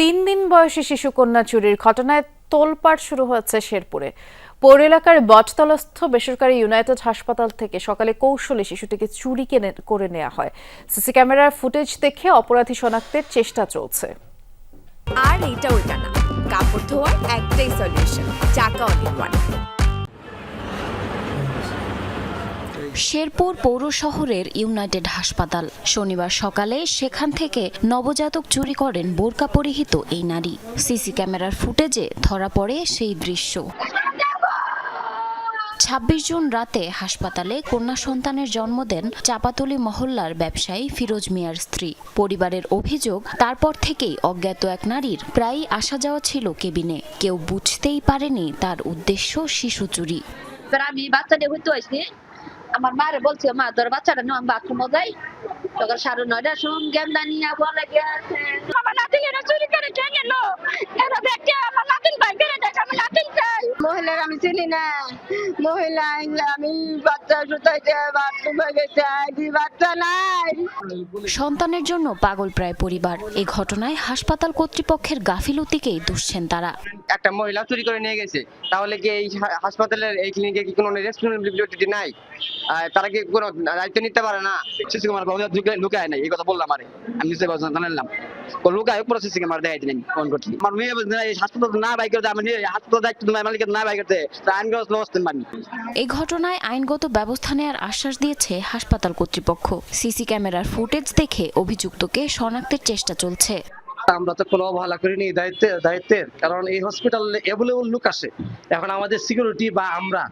তিন দিন বয়সী শিশুকন্যা চুরির ঘটনায় তোলপাড় শুরু হয়েছে শেরপুরে। পৌর এলাকার বটতলস্থ বেসরকারি ইউনাইটেড হাসপাতাল থেকে সকালে কৌশলে শিশুটিকে চুরি করে নেওয়া হয়। সিসি ক্যামেরার ফুটেজ দেখে অপরাধী শনাক্তের চেষ্টা চলছে। আর এইটা ওইটা না। কাপড় ধোয়ার একটাই সলিউশন চাকা অনেক শেরপুর পৌর শহরের ইউনাইটেড হাসপাতাল। শনিবার সকালে সেখান থেকে নবজাতক চুরি করেন বোরকা পরিহিত এই নারী। সিসি ক্যামেরার ফুটেজে ধরা পড়ে সেই দৃশ্য। ছাব্বিশ জুন রাতে হাসপাতালে কন্যা সন্তানের জন্ম দেন চাপাতলি মহল্লার ব্যবসায়ী ফিরোজ মিয়ার স্ত্রী। পরিবারের অভিযোগ, তারপর থেকেই অজ্ঞাত এক নারীর প্রায়ই আসা যাওয়া ছিল কেবিনে। কেউ বুঝতেই পারেনি তার উদ্দেশ্য শিশু চুরি। আমি হইতে আমার মারে বলছে, মা, তোর বাচ্চাটা নাম আমি বাথরুমে যাই তখন সাড়ে নয়টার সময় গেন্দা নিয়ে বলে গেছে আমার নাতিন এরা চুরি করে খেয়ে গেল এরা দেখে আমার নাতিন ভাই করে দেখে আমি নাতিন চাই মহিলার আমি চিনি না। মহিলা আমি বাচ্চা সুতাইতে বাথরুমে গেছে? আইডি বাচ্চা নাই। সন্তানের জন্য পাগল প্রায় পরিবার। এ ঘটনায় হাসপাতাল কর্তৃপক্ষের গাফিলতিকেই দুষছেন তারা। একটা মহিলা চুরি করে নিয়ে গেছে। তাহলে কি এই হাসপাতালের এই ক্লিনিকে কি কোনো রেসপন্সিবিলিটি নাই? তারা কি কোনো দায়িত্ব নিতে পারে না? ক্যামেরা বাবু লুকায় নাই এই কথা বললাম আরে। আমি নিশ্চয় বলছিলাম জানালাম দেখাই দিলেন ফোন আমার মেয়ে হাসপাতাল না বাই করতে আমি হাসপাতাল দায়িত্ব মালিকের না বাই করতে। তা আইন ব্যবস্থা ব্যবস্থা মানি এই ঘটনায় আইনগত ব্যবস্থা নেওয়ার আশ্বাস দিয়েছে হাসপাতাল কর্তৃপক্ষ। সিসি ক্যামেরার ফুটেজ দেখে অভিযুক্তকে শনাক্তের চেষ্টা চলছে। আমরা তো কোনো অবহেলা করিনি দায়িত্বের দায়িত্বের। কারণ এই হসপিটালে অ্যাভেলেবল লোক আসে। এখন আমাদের সিকিউরিটি বা আমরা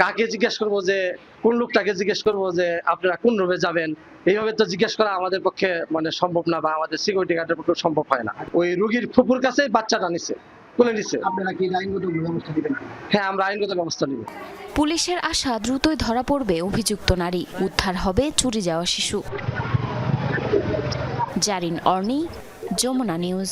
কাকে জিজ্ঞেস করব যে কোন লোকটাকে জিজ্ঞেস করব যে আপনারা কোন রুমে যাবেন? এইভাবে তো জিজ্ঞেস করা আমাদের পক্ষে মানে সম্ভব না বা আমাদের সিকিউরিটি গার্ডের পক্ষে সম্ভব হয় না। ওই রুগীর ফুপুর কাছে বাচ্চাটা নিছে আপনারা কি আইনগত ব্যবস্থা দিবেন হ্যাঁ আমরা আইনগত ব্যবস্থা নিব। পুলিশের আশা দ্রুতই ধরা পড়বে অভিযুক্ত নারী। উদ্ধার হবে চুরি যাওয়া শিশু। জারিন অর্নি যমুনা নিউজ।